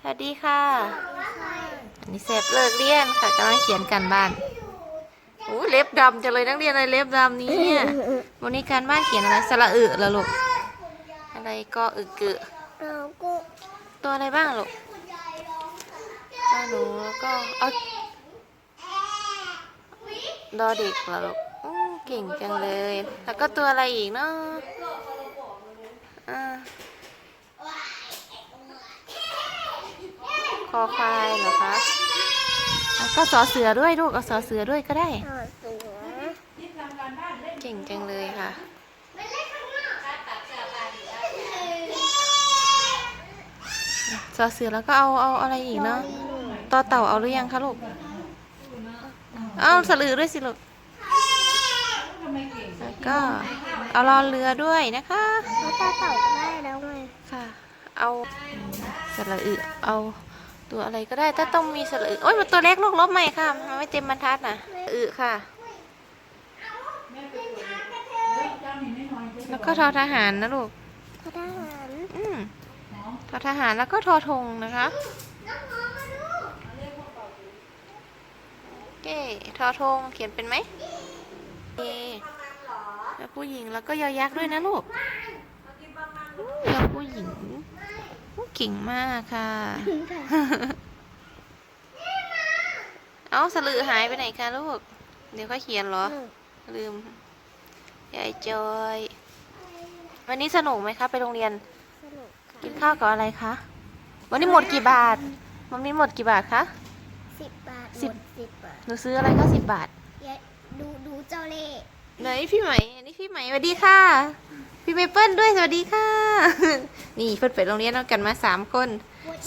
สวัสดีค่ะ อันนี้เสร็จเลิกเรียนค่ะกำลังเขียนการบ้านโอ้เล็บดำจังเลยนักเรียนอะไรเล็บดำนี้เนี่ยวันนี้การบ้านเขียนอะไรสระอึแล้วลูกอะไรก็อึกึเก็ตัวอะไรบ้างลูกก็หนูแล้วก็อดอเด็กเหรอลูกอืมเก่งจังเลย แล้วก็ตัวอะไรอีกเนาะอ่า คอควายเหรอคะแล้วก็สอเสือด้วยลูกเอาสอเสือด้วยก็ได้ ต่อเสือเก่งจังเลยค่ะ สอเสือแล้วก็เอาเอาอะไรอีกเนาะต่อเต่าเอาหรือยังคะลูก เอาสลือด้วยสิลูกแล้วก็เอารอเรือด้วยนะคะ แล้วต่อเต่าก็ได้แล้วไง ค่ะ เอาสระอึเอา ตัวอะไรก็ได้แต่ต้องมีสระอึโอ้ยมันตัวเล็กลูกลบใหม่ค่ะมันไม่เต็มบรรทัดนะอึค่ะ แล้วก็ทอทหารนะลูกพระทหารอืมทอทหารแล้วก็ทอธงนะคะเก้ทอธงเขียนเป็นไหมเอแล้วผู้หญิงแล้วก็ยอยักษ์ด้วยนะลูกยอผู้หญิง เก่งมากค่ะ เอาสลือหายไปไหนคะลูก เดี๋ยวค่อยเขียนเหรอ ลืมยายจอย วันนี้สนุกไหมคะไปโรงเรียน สนุกค่ะ กินข้าวกับอะไรคะ วันนี้หมดกี่บาท วันนี้หมดกี่บาทคะสิบบาทสิบหมดสิบบาท หนูซื้ออะไรก็สิบบาทยายดูดูเจ้าเล่ห์ ไหนพี่ไหมอันนี้พี่ไหมสวัสดีค่ะ พี่เมเปิ้ลด้วยสวัสดีค่ะ นี่เพิ่นไปโรงเรียนเอากันมาสามคน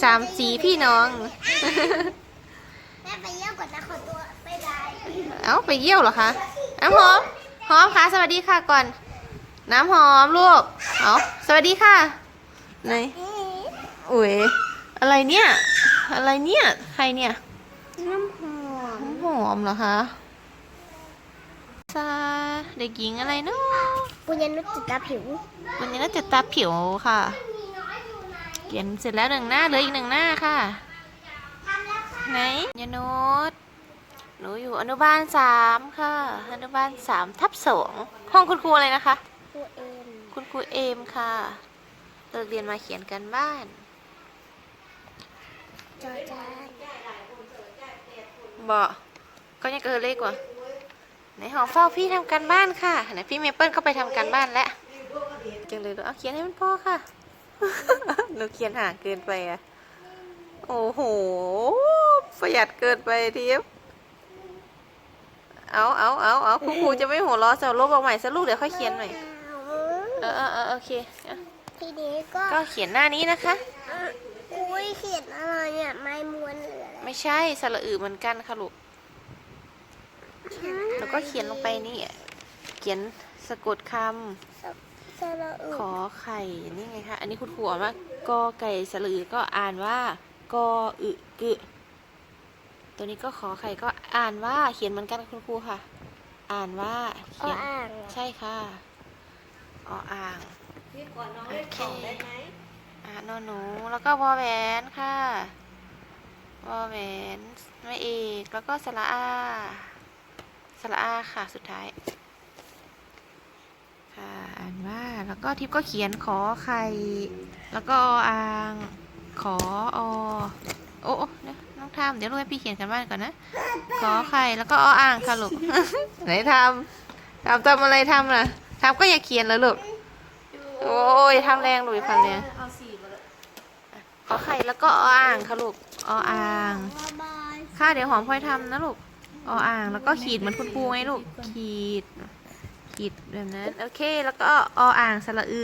สามสีพี่น้อง แม่ไปเยี่ยมก่อนนะขอตัวไปได้เอ้าไปเยี่ยวเหรอคะน้ำหอมหอมค่ะ สวัสดีค่ะก่อน น้ำหอมลูกเอาสวัสดีค่ะไหนอุ้ยอะไรเนี่ย อะไรเนี่ย ใครเนี่ย น้ำหอมน้ำหอมเหรอคะ ซาเด็กหญิงอะไรเนาะปุญญนุชจิตาผิววันนี้น่าจะตาผิวค่ะ เขียนเสร็จแล้วหนึ่งหน้าเหลืออีกหนึ่งหน้าค่ะ ไหนยานุษหนูอยู่อนุบาลสามค่ะ อนุบาลสามทับสองห้องคุณครูอะไรนะคะครูเอ็มคุณครูเอมค่ะเลิกเรียนมาเขียนกันบ้าน จอจานบอกก็ยังเกินเลขกว่า ไหนหอมเฝ้าพี่ทำการบ้านค่ะไหนพี่เมเปิลก็ไปทำการบ้านแล้วจังเลยเอาเขียนให้มันพอค่ะหนูเขียนห่างเกินไปอะโอ้โห ประหยัดเกินไปทีฟเอาเอาเอาเอาคุณครูจะไม่หัวเราะจะลบเอาใหม่สักลูกเดี๋ยวค่อยเขียนใหม่เออเออเออโอเคอะทีนี้ก็ก็เขียนหน้านี้นะคะอุ้ยเขียนอะไรเนี่ยไม้ม้วนหรืออะไรไม่ใช่สระอือเหมือนกันค่ะลูก แล้วก็เขียนลงไปนี่ เขียนสะกดคสระอึำขอไข่ นี่ไงคะ อันนี้คุณครูอ่านว่ากอไก่สระอือก็อ่านว่ากออึกึตัวนี้ก็ขอไข่ก็อ่านว่าเขียนเหมือนกันกับคุณครูค่ะ อ่านว่าอเขียนอ่างใช่ค่ะออ่างพี่ขอน้องเล่นของได้ไหมอ่านอหนูแล้วก็วอแหวนค่ะวอแหวนไม่เอกแล้วก็สระอาส ระอาค่ะสุดท้าย ค่ะอ่านว่าแล้วก็ทิพก็เขียนขอไข่แล้วก็ออ่างขออโอ้โอ้เดี๋ยน้องทำเดี๋ยวลูกให้พี่เขียนกันบ้านก่อนนะขอไข่แล้วก็ออ่างค่ะลูกไหนทำทำทำอะไรทำล่ะทำก็อย่าเขียนเลยลูกโอ้ยทำแรงลูกทำแรงเนี่ยขอไข่แล้วก็ออ่างค่ะลูกออ่าง ค่ะเดี๋ยวหอมพลอยทำนะลูก ออ่างแล้วก็ขีดเหมือนคุณครูไงลูก ขีด ขีดแบบนั้น โอเค แล้วก็ออ่างสระอึ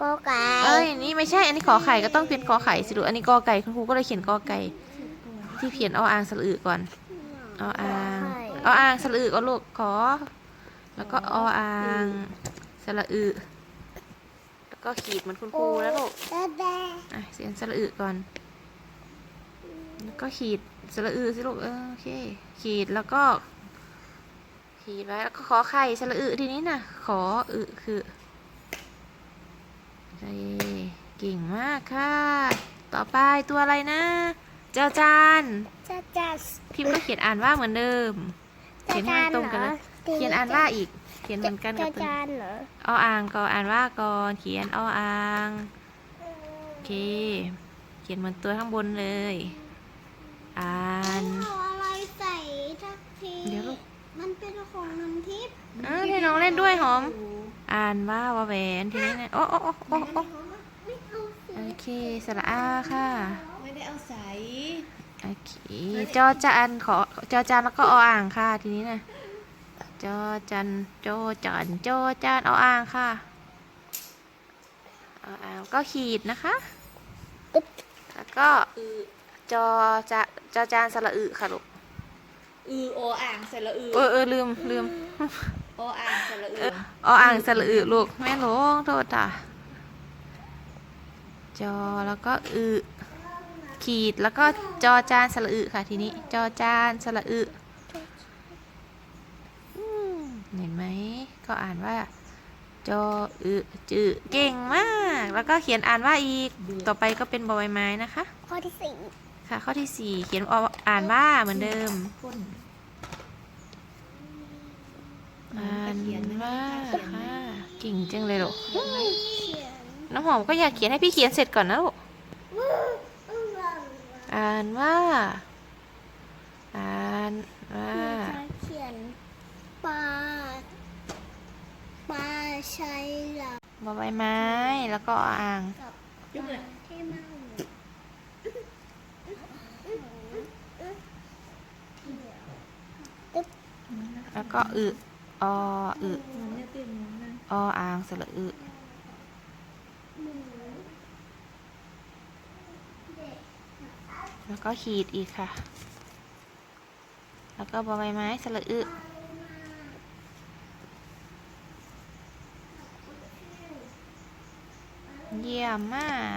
ก็ไก่เอ้ย นี่ไม่ใช่ อันนี้ขอไข่ก็ต้องเป็นกอไข่สิลูก อันนี้กอไก่คุณครูก็เลยเขียนกอไก่ ที่เขียนออ่างสระอึก่อนออ่างออ่างสระอึก็ลูกขอ แล้วก็ออ่างสระอึแล้วก็ขีดเหมือนคุณครูแล้วลูกแบ๊ะแบ๊ะอะเสียงสระอึก่อน แล้วก็ขีดสระอึสิลูกเออโอเค ขีดแล้วก็ ขีดไว้แล้วก็ขอไข่สระอึทีนี้นะขออึคือใช่เก่งมากค่ะ ต่อไปตัวอะไรนะ เจ้าจานจะจัดพิมพ์ก็เขียนอ่านว่าเหมือนเดิม เขียนให้มันตรงกันเลย เขียนอ่านว่าอีก เขียนเหมือนกันจะกับตัว จานเหรอออ่างก่อนอ่านว่าก่อนเขียนออ่าง โอเค เขียนเหมือนตัวข้างบนเลย อ่าน เอาอะไรใส่ทักทีเดี๋ยวลูก มันเป็นของน้ำทิพย์เออให้น้องเล่นด้วยหอม อ่านว่าวาแหวนทีนี้เนี่ยโอ้โอ้โอ้โอ้โอ้ไม่เอาสิโอเคสระอาค่ะไม่ได้เอาใสโอเคจอจานขอจอจานแล้วก็ออ่างค่ะทีนี้นะจอจันจอจันจอจานออ่างค่ะออ่างก็ขีดนะคะแล้วก็ จอจะจอจานสระอึค่ะลูกอือโออ่างใส่ละอือเออเออลืมลืมโออ่างใส่ละอืเอออออ่างสระอึลูกแม่หลงโทษจ้ะจอแล้วก็อึขีดแล้วก็จอจานสระอึค่ะทีนี้ จอจานสระอึอืมเห็นไหมก็อ่านว่า จออึจือเก่งมาก แล้วก็เขียนอ่านว่าอีก ต่อไปก็เป็นบอใบไม้นะคะ ข้อที่สี่ ค่ะ ข้อที่สี่เขียนอ่านว่าเหมือนเดิมพ่นอ่านว่าค่ะเก่งจังเลยลูกเขียนน้ำหอมก็อยากเขียนให้พี่เขียนเสร็จก่อนนะลูกอื้อหลังอ่านว่า อ่านว่าจะเขียนปลาปลาใช้หลักบอใบไม้แล้วก็อ่างกับยุ่งเลย ที่มั่ง แล้วก็อึออึออ่างสระอึแล้วก็ขีดอีกค่ะ แล้วก็บอใบไม้สระอึเยี่ยมมาก